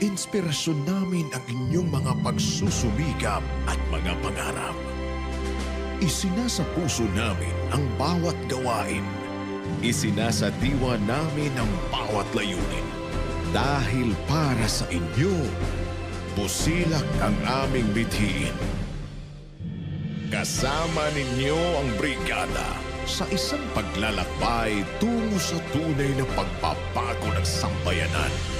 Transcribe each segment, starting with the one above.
inspirasyon namin ang inyong mga pagsusumikap at mga pangarap. Isinasa puso namin ang bawat gawain. Isinasa diwa namin ang bawat layunin. Dahil para sa inyo, busilak ang aming bithiin. Kasama ninyo ang brigada sa isang paglalakbay tungo sa tunay na pagpapago ng sambayanan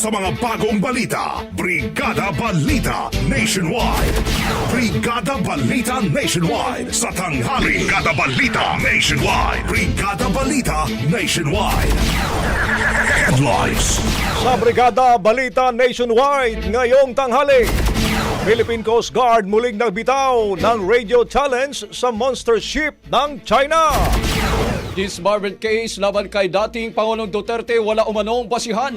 Sa mga bagong balita. Brigada Balita Nationwide. Brigada Balita Nationwide sa tanghali. Brigada Balita Nationwide. Brigada Balita Nationwide. Headlines. Sa Brigada Balita Nationwide ngayong tanghali. Philippine Coast Guard muling nagbitaw ng radio challenge sa monster ship ng China. Disbarment case laban kay dating Pangulong Duterte wala umanong basihan.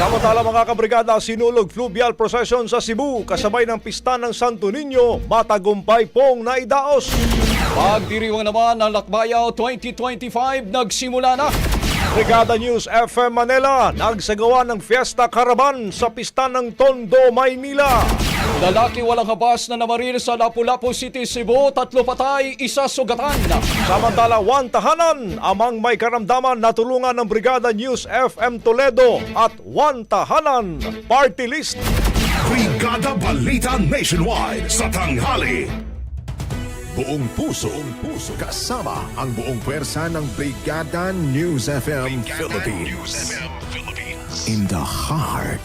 Samantala mga kabrigada, sinulog fluvial procession sa Cebu kasabay ng pista ng Santo Niño, matagumpay pong naidaos. Pagdiriwang naman ng Lakbayaw 2025 nagsimula na. Brigada News FM Manila nagsagawa ng Fiesta Caravan sa pista ng Tondo, Maynila. Lalaki walang habas na namaril sa Lapu-Lapu City, Cebu, tatlo patay, isa sugatan. Samantala, one tahanan amang may karamdaman na tulungan ng Brigada News FM Toledo at one tahanan party list. Brigada Balita Nationwide sa tanghali. Buong puso, buong puso, kasama ang buong pwersa ng Brigada News FM Philippines. In the heart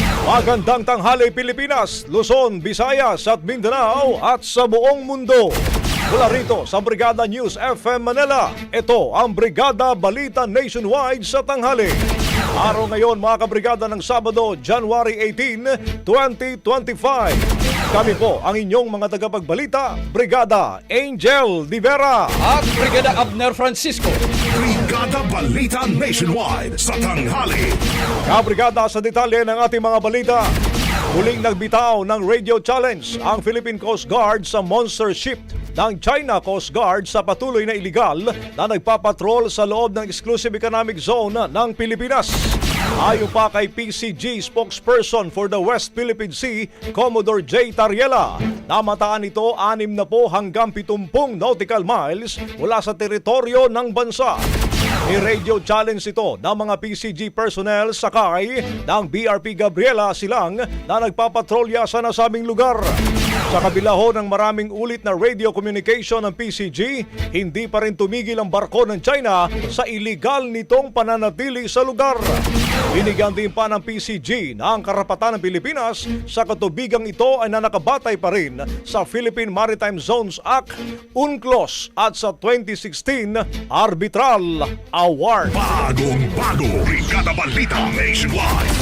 Magandang tanghali Pilipinas, Luzon, Visayas at Mindanao at sa buong mundo. Mula rito sa Brigada News FM Manila, ito ang Brigada Balita Nationwide sa tanghali. Araw ngayon mga kabrigada ng Sabado, January 18, 2025. Kami po ang inyong mga tagapagbalita, Brigada Angel Divera. At Brigada Abner Francisco. Brigada Balita Nationwide sa tanghali. Kabrigada sa detalye ng ating mga balita. Muling nagbitaw ng radio challenge ang Philippine Coast Guard sa monster ship ng China Coast Guard sa patuloy na iligal na nagpapatrol sa loob ng Exclusive Economic Zone ng Pilipinas. Ayon pa kay PCG spokesperson for the West Philippine Sea, Commodore J. Tariela, namataan ito anim na po hanggang 70 nautical miles mula sa teritoryo ng bansa. I-radio challenge ito ng mga PCG personnel sakay ng BRP Gabriela Silang na nagpapatrolya sa nasabing lugar. Sa kabila ho ng maraming ulit na radio communication ng PCG, hindi pa rin tumigil ang barko ng China sa illegal nitong pananatili sa lugar. Binigyan din pa ng PCG na ang karapatan ng Pilipinas sa katubigang ito ay nanakabatay pa rin sa Philippine Maritime Zones Act, UNCLOS at sa 2016 Arbitral Award. Bagong bago, Brigada Balita Nationwide.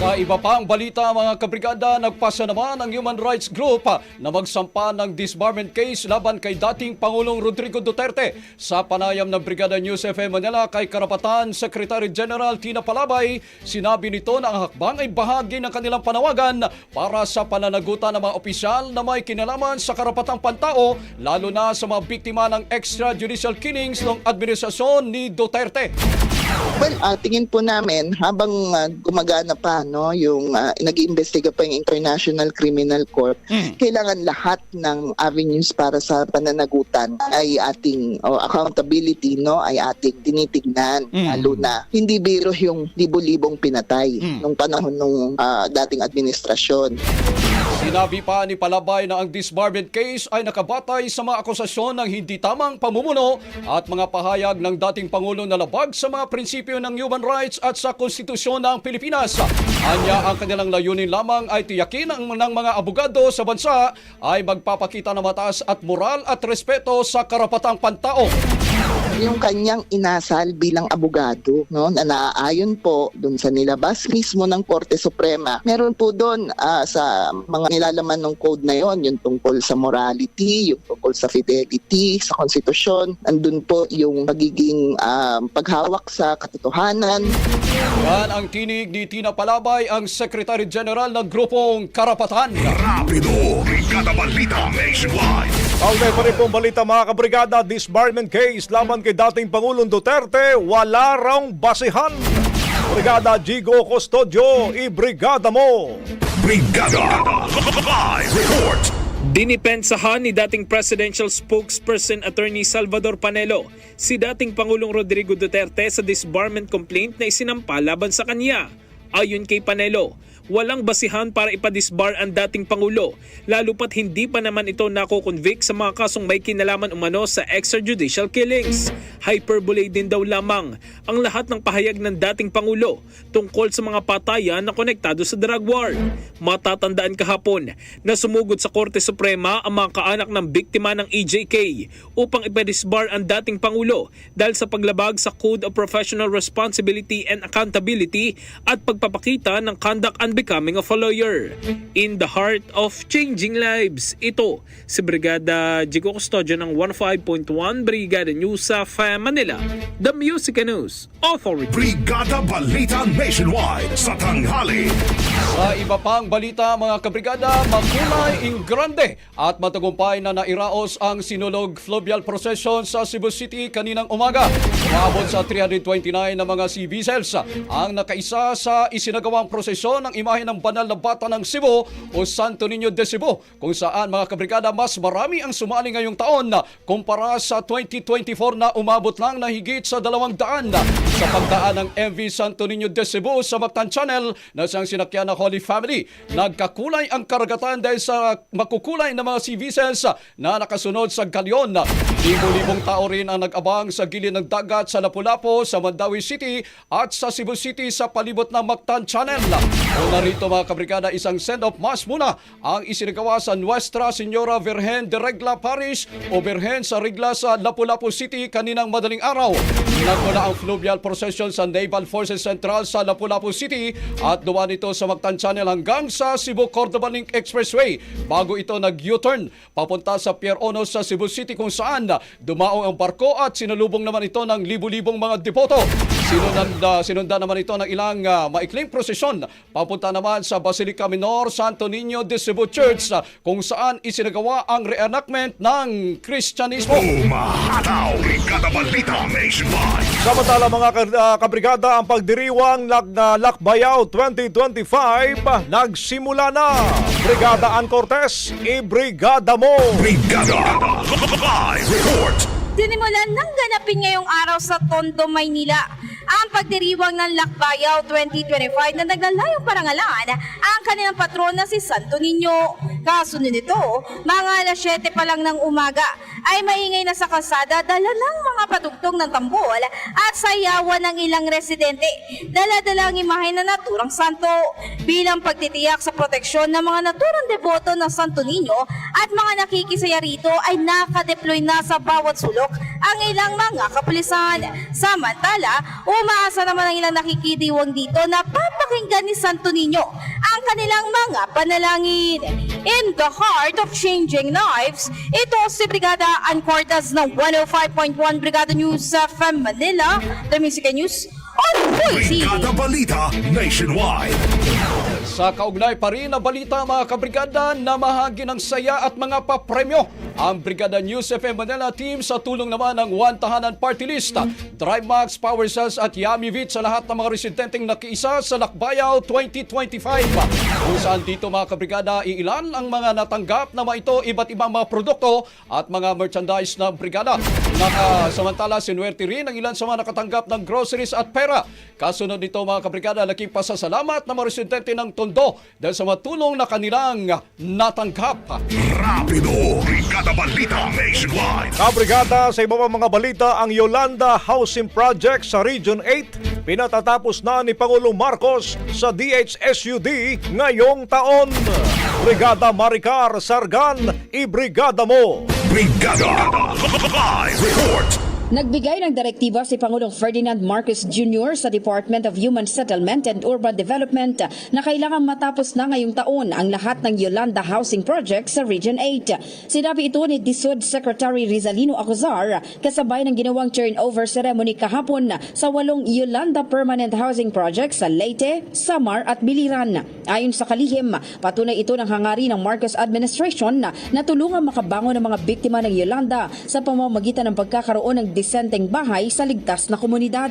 Sa iba pang balita mga kabrigada, nagpasa naman ang Human Rights Group na magsampa ng disbarment case laban kay dating Pangulong Rodrigo Duterte. Sa panayam ng Brigada News FM Manila kay Karapatan Secretary General Tina Palabay, sinabi nito na ang hakbang ay bahagi ng kanilang panawagan para sa pananagutan ng mga opisyal na may kinalaman sa karapatang pantao, lalo na sa mga biktima ng extrajudicial killings ng administrasyon ni Duterte. Well, ah, tingin po namin habang ah, gumagana pa no yung ah, nag-iimbestiga pa yung International Criminal Court, kailangan lahat ng avenues para sa pananagutan ay ating o accountability no ay ating tinitignan. Lalo na hindi biro yung libo-libong pinatay nung panahon nung ah, dating administrasyon. Sinabi pa ni Palabay na ang disbarment case ay nakabatay sa mga akusasyon ng hindi tamang pamumuno at mga pahayag ng dating Pangulo na labag sa mga prinsipyo ng human rights at sa konstitusyon ng Pilipinas. Anya ang kanilang layunin lamang ay tiyakin ang ng mga abogado sa bansa ay magpapakita ng mataas at moral at respeto sa karapatang pantao. Yung kanyang inasal bilang abogado no na naaayon po dun sa nilabas mismo ng Korte Suprema. Meron po doon ah, sa mga nilalaman ng code na yon yung tungkol sa morality yung tungkol sa fidelity sa konstitusyon andun po yung pagiging ah, paghawak sa katotohanan. Yan ang tinig ni Tina Palabay, ang Secretary General ng Grupong Karapatan. Rapido, Brigada Balita Nationwide. Kaugnay pa rin pong balita mga kabrigada, disbarment case laban kay dating Pangulong Duterte, wala raw basihan. Brigada Gigo Custodio, ibrigada mo! Brigada Live Report. Dinipensahan ni dating presidential spokesperson attorney Salvador Panelo si dating Pangulong Rodrigo Duterte sa disbarment complaint na isinampa laban sa kanya. Ayon kay Panelo, walang basihan para ipadisbar ang dating Pangulo, lalo pat hindi pa naman ito nako-convict sa mga kasong may kinalaman umano sa extrajudicial killings. Hyperbole din daw lamang ang lahat ng pahayag ng dating Pangulo tungkol sa mga patayan na konektado sa drug war. Matatandaan kahapon na sumugod sa Korte Suprema ang mga kaanak ng biktima ng EJK upang ipadisbar ang dating Pangulo dahil sa paglabag sa Code of Professional Responsibility and Accountability at pagpapakita ng conduct and becoming of a lawyer. In the heart of changing lives, ito si Brigada Jigo Custodio ng 15.1 Brigada News sa FM Manila, The Music and News Authority. Brigada Balita Nationwide sa tanghali. Sa iba pang balita mga kabrigada, makulay in grande at matagumpay na nairaos ang sinulog fluvial procession sa Cebu City kaninang umaga. Umabot sa 329 na mga sea vessels ang nakaisa sa isinagawang prosesyon ng imahe ng banal na bata ng Cebu o Santo Niño de Cebu kung saan mga kabrigada mas marami ang sumali ngayong taon na kumpara sa 2024 na umabot lang na higit sa dalawang daan sa pagdaan ng MV Santo Niño de Cebu sa Mactan Channel na siyang sinakyan ng Holy Family. Nagkakulay ang karagatan dahil sa makukulay na mga vessels na nakasunod sa galyon. Libo-libong tao rin ang nag-abang sa gilid ng dagat sa Lapu-Lapu, sa Mandawi City at sa Cebu City sa palibot ng Mactan Channel. O narito mga kabrigada, isang send-off mass muna ang isinagawa sa Nuestra Señora Virgen de Regla Parish o Virgen sa Regla sa Lapu-Lapu City kaninang madaling araw. Nagmula ang fluvial procession sa Naval Forces Central sa Lapu-Lapu City at dumaan ito sa Mactan Channel hanggang sa Cebu Cordova Link Expressway bago ito nag-U-turn papunta sa Pier Ono sa Cebu City kung saan dumaong ang barko at sinalubong naman ito ng libu-libong mga depoto. Sinundan, uh, sinundan naman ito ng ilang uh, maikling prosesyon papunta naman sa Basilica Minor Santo Niño de Cebu Church uh, kung saan isinagawa ang reenactment ng Kristyanismo. Umahataw, Balita Nationwide. Samantala mga ka- ah, kabrigada, ang pagdiriwang lag na Lakbayaw 2025 nagsimula na. Brigada Ann Cortez, ibrigada mo! Brigada Live Report. Sinimulan ng ganapin ngayong araw sa Tondo, Maynila ang pagdiriwang ng Lakbayaw 2025 na naglalayong parangalan ang kanilang patron na si Santo Niño. Kasunod nito, mga alas 7 pa lang ng umaga ay maingay na sa kalsada dala ng mga patugtog ng tambol at sayawan ng ilang residente. Dala-dala ang imahe na naturang santo bilang pagtitiyak sa proteksyon ng mga naturang deboto ng Santo Niño at mga nakikisaya rito ay nakadeploy na sa bawat sulok ang ilang mga kapulisan. Samantala, umaasa naman ang ilang nakikidiwang dito na papakinggan ni Santo Niño ang kanilang mga panalangin. In the heart of changing lives, ito si Brigada Ancortas ng 105.1 Brigada News sa Manila, The Music News on Voice Brigada Balita Nationwide. Sa kaugnay pa rin na balita mga kabrigada na mahagi ng saya at mga papremyo ang Brigada News FM Manila team sa tulong naman ng One Tahanan Party List, Drive Max, Power Cells at Yummy Vit sa lahat ng mga residenteng nakiisa sa Lakbayaw 2025. Kung saan dito mga kabrigada, iilan ang mga natanggap na mga ito iba't ibang mga produkto at mga merchandise ng brigada. Nakasamantala, sinuwerte rin ang ilan sa mga nakatanggap ng groceries at pera. Kasunod nito mga kabrigada, laking pasasalamat ng mga residente ng Tondo dahil sa matulong na kanilang natanggap. Rapido. Brigada Balita Nationwide. Kabrigada sa iba mga balita, ang Yolanda Housing Project sa Region 8 pinatatapos na ni Pangulong Marcos sa DHSUD ngayong taon. Brigada Maricar Sargan, ibrigada mo! Brigada. Live report. Nagbigay ng direktiba si Pangulong Ferdinand Marcos Jr. sa Department of Human Settlement and Urban Development na kailangan matapos na ngayong taon ang lahat ng Yolanda Housing Project sa Region 8. Sinabi ito ni DSUD Secretary Rizalino Acuzar kasabay ng ginawang turnover ceremony kahapon sa walong Yolanda Permanent Housing Project sa Leyte, Samar at Biliran. Ayon sa kalihim, patunay ito ng hangarin ng Marcos administration na natulungan makabangon ng mga biktima ng Yolanda sa pamamagitan ng pagkakaroon ng disenteng bahay sa ligtas na komunidad.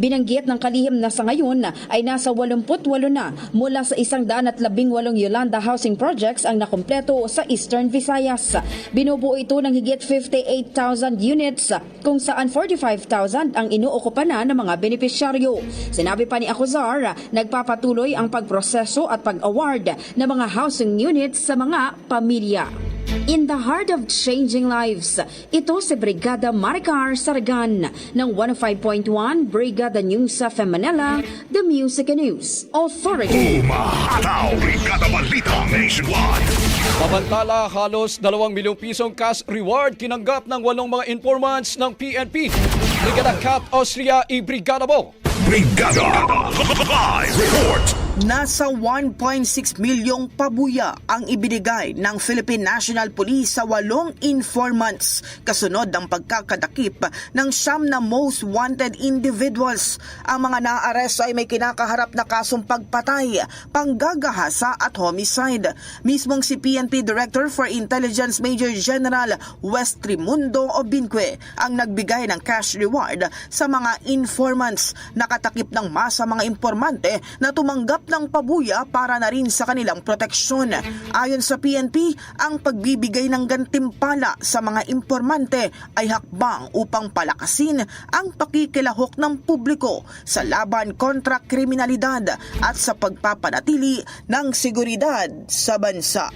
Binanggit ng kalihim na sa ngayon ay nasa 88 na mula sa isang daan at labing walong Yolanda Housing Projects ang nakumpleto sa Eastern Visayas. Binubuo ito ng higit 58,000 units kung saan 45,000 ang inuokupa na ng mga benepisyaryo. Sinabi pa ni Acuzar, nagpapatuloy ang pagproseso at pag-award ng mga housing units sa mga pamilya. In the heart of changing lives, ito si Brigada Maricar Sargan ng 105.1 Brigada News sa Manila, The Music and News Authority. Umahataw. Brigada Balita Nationwide. Samantala, halos 2 milyong pisong cash reward kinanggap ng walong mga informants ng PNP. Brigada Cat Austria, i-brigada mo! Brigada. Live report. Nasa 1.6 milyong pabuya ang ibinigay ng Philippine National Police sa walong informants kasunod ng pagkakadakip ng siyam na most wanted individuals. Ang mga naaresto ay may kinakaharap na kasong pagpatay, panggagahasa at homicide. Mismong si PNP Director for Intelligence Major General West Trimundo Obinque ang nagbigay ng cash reward sa mga informants. Nakatakip ng masa mga informante na tumanggap ng pabuya para na rin sa kanilang proteksyon. Ayon sa PNP, ang pagbibigay ng gantimpala sa mga informante ay hakbang upang palakasin ang pakikilahok ng publiko sa laban kontra kriminalidad at sa pagpapanatili ng seguridad sa bansa.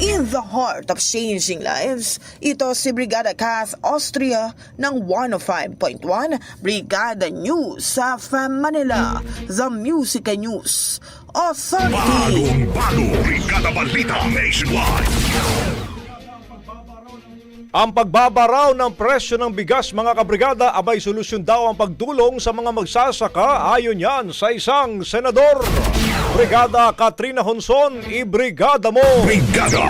In the heart of changing lives, ito si Brigada Kath Austria ng 105.1 Brigada News sa FM Manila, The Music News Authority. Bagong bago. Brigada Balita Nationwide. Ang pagbabaraw ng presyo ng bigas mga kabrigada abay solusyon daw ang pagtulong sa mga magsasaka ayon yan sa isang senador. Brigada Katrina Honson, ibrigada mo! Brigada.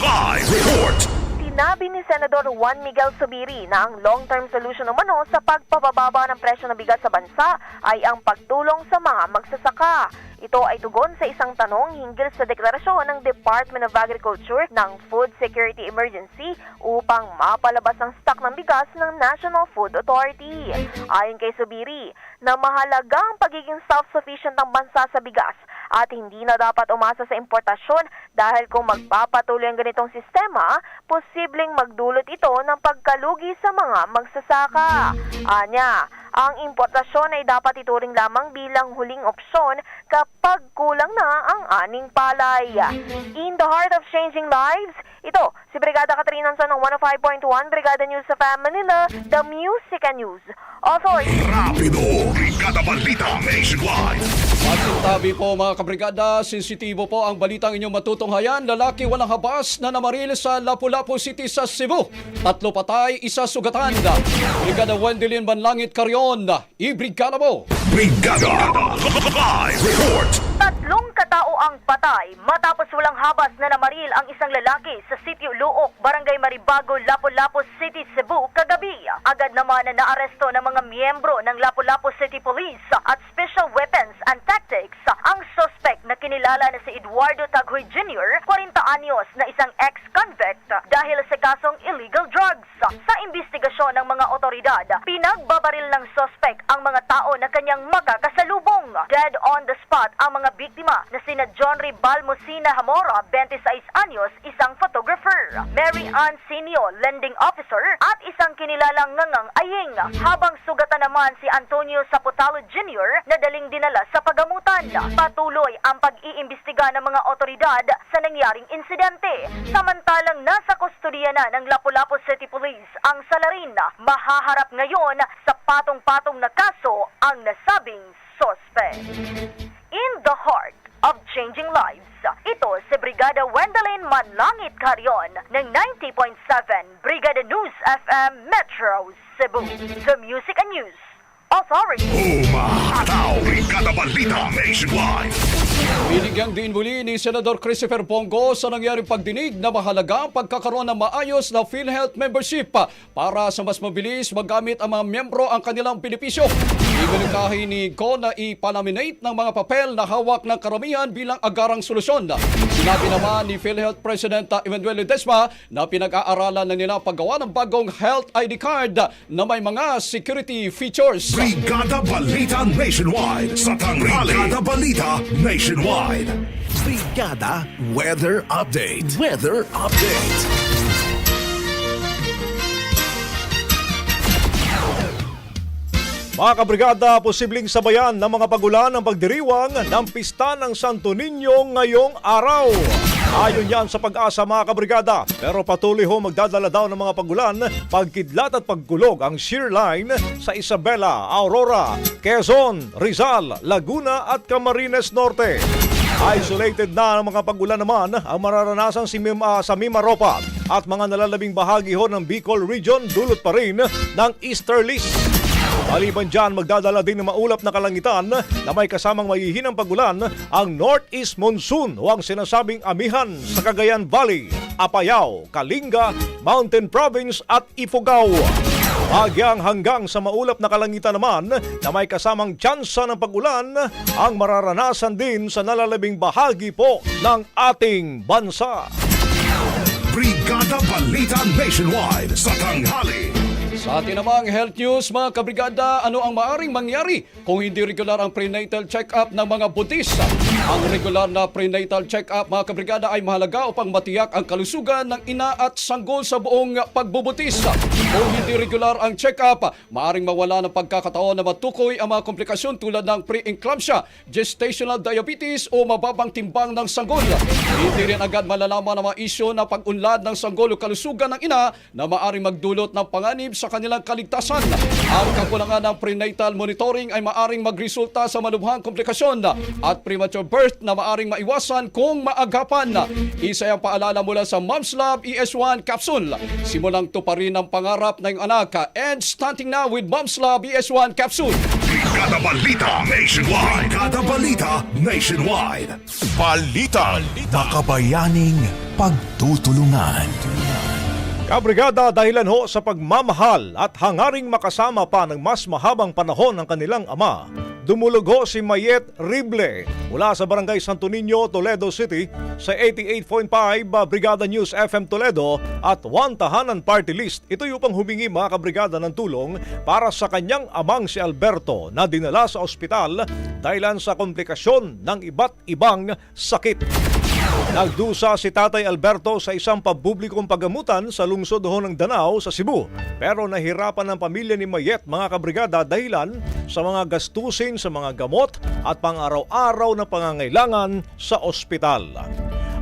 Live report. Sinabi ni Senador Juan Miguel Subiri na ang long-term solution umano sa pagpapababa ng presyo ng bigas sa bansa ay ang pagtulong sa mga magsasaka. Ito ay tugon sa isang tanong hinggil sa deklarasyon ng Department of Agriculture ng Food Security Emergency upang mapalabas ang stock ng bigas ng National Food Authority. Ayon kay Subiri, na mahalaga ang pagiging self-sufficient ng bansa sa bigas at hindi na dapat umasa sa importasyon dahil kung magpapatuloy ang ganitong sistema, posibleng magdulot ito ng pagkalugi sa mga magsasaka. Anya, Ang importasyon ay dapat ituring lamang bilang huling opsyon kapag kulang na ang aning palay. In the heart of changing lives, ito si Brigada Katrina Son ng 105.1 Brigada News sa Manila, The Music and News Authority. Rapido, Brigada Balita Nationwide. Masintabi po mga kabrigada, sensitibo po ang balitang inyong matutunghayan. Lalaki walang habas na namaril sa Lapu-Lapu City sa Cebu. Tatlo patay, isa sugatan. Brigada Wendelin Banlangit Carrion, ibrigada mo! Brigada Live Report. Tatlong katao ang patay matapos walang habas na namaril ang isang lalaki sa Sitio Luok, Barangay Maribago, Lapu-Lapu City, Cebu kagabi. Agad naman na naaresto ng mga miyembro ng Lapu-Lapu City Police at Special Weapons and Tactics ang suspect na kinilala na si Eduardo Taghoy Jr., 40 anyos na isang ex-convict dahil sa kasong illegal drugs. Sa investigasyon ng mga otoridad, pinagbabaril ng suspect ang mga tao na kanyang makakasalubong. Dead spot ang mga biktima na sina John Ray Balmosina Hamora, 26 anyos, isang photographer, Mary Ann Sinio, lending officer, at isang kinilalang ngangang aying. Habang sugatan naman si Antonio Sapotalo Jr. na daling dinala sa pagamutan. Patuloy ang pag-iimbestiga ng mga otoridad sa nangyaring insidente. Samantalang nasa kustodiya na ng Lapu-Lapu City Police ang salarin. Mahaharap ngayon sa patong-patong na kaso ang nasabing suspect. In the heart of changing lives, ito si Brigada Wendelin Manlangit Carrion ng 90.7 Brigada News FM Metro Cebu. The Music and News Authority. Umahataw, Brigada Balita Nationwide. Binigyang din muli ni Senador Christopher Bongo sa nangyaring pagdinig na mahalaga ang pagkakaroon ng maayos na PhilHealth membership para sa mas mabilis magamit ang mga miyembro ang kanilang benepisyo. Iminikahi ni Go na ipalaminate ng mga papel na hawak ng karamihan bilang agarang solusyon. Sinabi naman ni PhilHealth President Emmanuel Ledesma na pinag-aaralan na nila paggawa ng bagong health ID card na may mga security features. Brigada Balita Nationwide. Sa tanghali. Brigada Balita Nationwide. Brigada Weather Update. Weather Update. Mga kabrigada, posibleng sabayan ng mga pagulan ng pagdiriwang ng pista ng Santo Niño ngayong araw. Ayon yan sa pag-asa mga kabrigada. Pero patuloy ho magdadala daw ng mga pagulan, pagkidlat at pagkulog ang shear line sa Isabela, Aurora, Quezon, Rizal, Laguna at Camarines Norte. Isolated na ang mga pagulan naman ang mararanasan si Mim, ah, sa Mimaropa at mga nalalabing bahagi ho ng Bicol Region dulot pa rin ng easterlies. Maliban dyan, magdadala din ng maulap na kalangitan na may kasamang mahihinang pagulan ang Northeast Monsoon o ang sinasabing amihan sa Cagayan Valley, Apayao, Kalinga, Mountain Province at Ifugao. Bagyang hanggang sa maulap na kalangitan naman na may kasamang tsansa ng pagulan ang mararanasan din sa nalalabing bahagi po ng ating bansa. Brigada Balita Nationwide. Sa tanghali. Sa atin namang health news, mga kabrigada, ano ang maaring mangyari kung hindi regular ang prenatal check-up ng mga buntis? Ang regular na prenatal check-up, mga kabrigada, ay mahalaga upang matiyak ang kalusugan ng ina at sanggol sa buong pagbubuntis. Kung hindi regular ang check-up, maaring mawala ng pagkakataon na matukoy ang mga komplikasyon tulad ng pre-eclampsia, gestational diabetes o mababang timbang ng sanggol. Hindi rin agad malalaman ang mga isyo na pag-unlad ng sanggol o kalusugan ng ina na maaring magdulot ng panganib sa kanilang kaligtasan. Ang kakulangan ng prenatal monitoring ay maaring magresulta sa malubhang komplikasyon at premature birth na maaring maiwasan kung maagapan. Isa ang paalala mula sa Mom's Love ES1 capsule. Simulang tuparin ang pangarap ng anak and starting now with Mom's Love ES1 capsule. Brigada Balita Nationwide. Brigada Balita Nationwide. Balita. Makabayaning pagtutulungan. Kabrigada dahilan ho sa pagmamahal at hangaring makasama pa ng mas mahabang panahon ng kanilang ama. Dumulog ho si Mayet Rible mula sa Barangay Santo Niño, Toledo City sa 88.5 Brigada News FM Toledo at One Tahanan Party List. Ito yung pang humingi mga kabrigada ng tulong para sa kanyang amang si Alberto na dinala sa ospital dahilan sa komplikasyon ng iba't ibang sakit. Nagdusa si Tatay Alberto sa isang papublikong pagamutan sa lungsod ho ng Danao sa Cebu. Pero nahirapan ng pamilya ni Mayet mga kabrigada dahilan sa mga gastusin sa mga gamot at pang-araw-araw na pangangailangan sa ospital.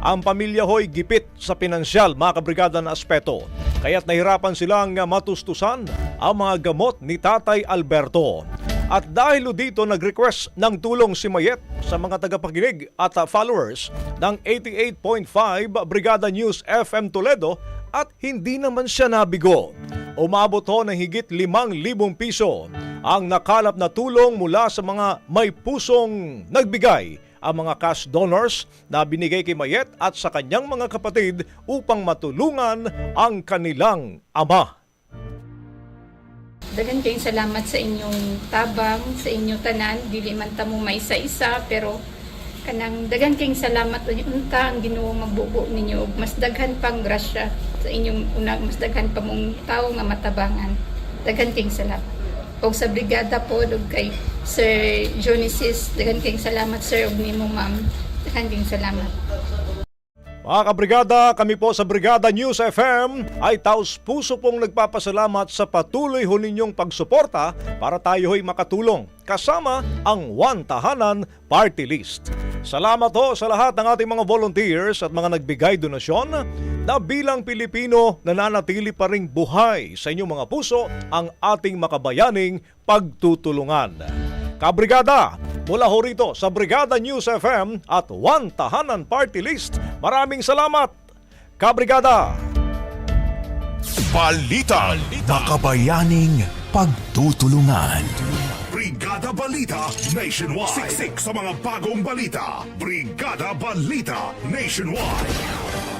Ang pamilya ho'y gipit sa pinansyal mga kabrigada na aspeto. Kaya't nahirapan silang matustusan ang mga gamot ni Tatay Alberto. At dahil dito nag-request ng tulong si Mayet sa mga tagapakinig at uh, followers ng 88.5 Brigada News FM Toledo at hindi naman siya nabigo. Umabot ho ng higit 5,000 piso ang nakalap na tulong mula sa mga may pusong nagbigay ang mga cash donors na binigay kay Mayet at sa kanyang mga kapatid upang matulungan ang kanilang ama. Dagan kayong salamat sa inyong tabang, sa inyong tanan, dili man ta mo may isa-isa, pero kanang dagan kayong salamat unta ang Ginoo magbubo ninyo ug mas daghan pang grasya sa inyong unang mas daghan pa mong tawo nga matabangan. Daghan kayong salamat. Og sa brigada po ug kay Sir Jonesis, daghan kayong salamat sir ug nimo ma'am. Daghan kayong salamat. Mga kabrigada, kami po sa Brigada News FM ay taos puso pong nagpapasalamat sa patuloy ho ninyong pagsuporta para tayo ho'y makatulong kasama ang One Tahanan Party List. Salamat ho sa lahat ng ating mga volunteers at mga nagbigay donasyon na bilang Pilipino nananatili pa ring buhay sa inyong mga puso ang ating makabayaning pagtutulungan. Kabrigada, mula ho rito sa Brigada News FM at One Tahanan Party List, maraming salamat! Kabrigada! Balita. Makabayaning pagtutulungan. Brigada Balita Nationwide. Siksik sa mga bagong balita. Brigada Balita Nationwide.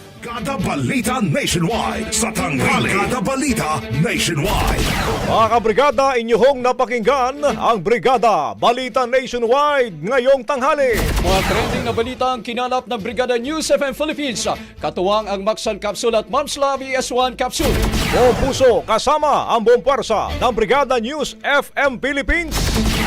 Brigada Balita Nationwide. Sa tanghali. Brigada Balita Nationwide. Mga kabrigada, inyong napakinggan ang Brigada Balita Nationwide ngayong tanghali. Mga trending na balita ang kinalap ng Brigada News FM Philippines. Katuwang ang Maxan Capsule at Mom's Love ES1 Capsule. Buong puso kasama ang buong pwersa ng Brigada News FM Philippines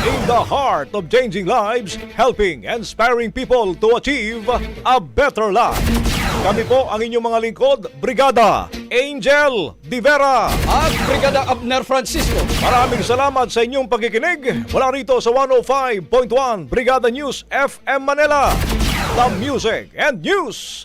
in the heart of changing lives, helping and inspiring people to achieve a better life. Kami po ang inyong mga lingkod, Brigada Angel Divera. At Brigada Abner Francisco. Maraming salamat sa inyong pagkikinig mula rito sa 105.1 Brigada News FM Manila. The Music and News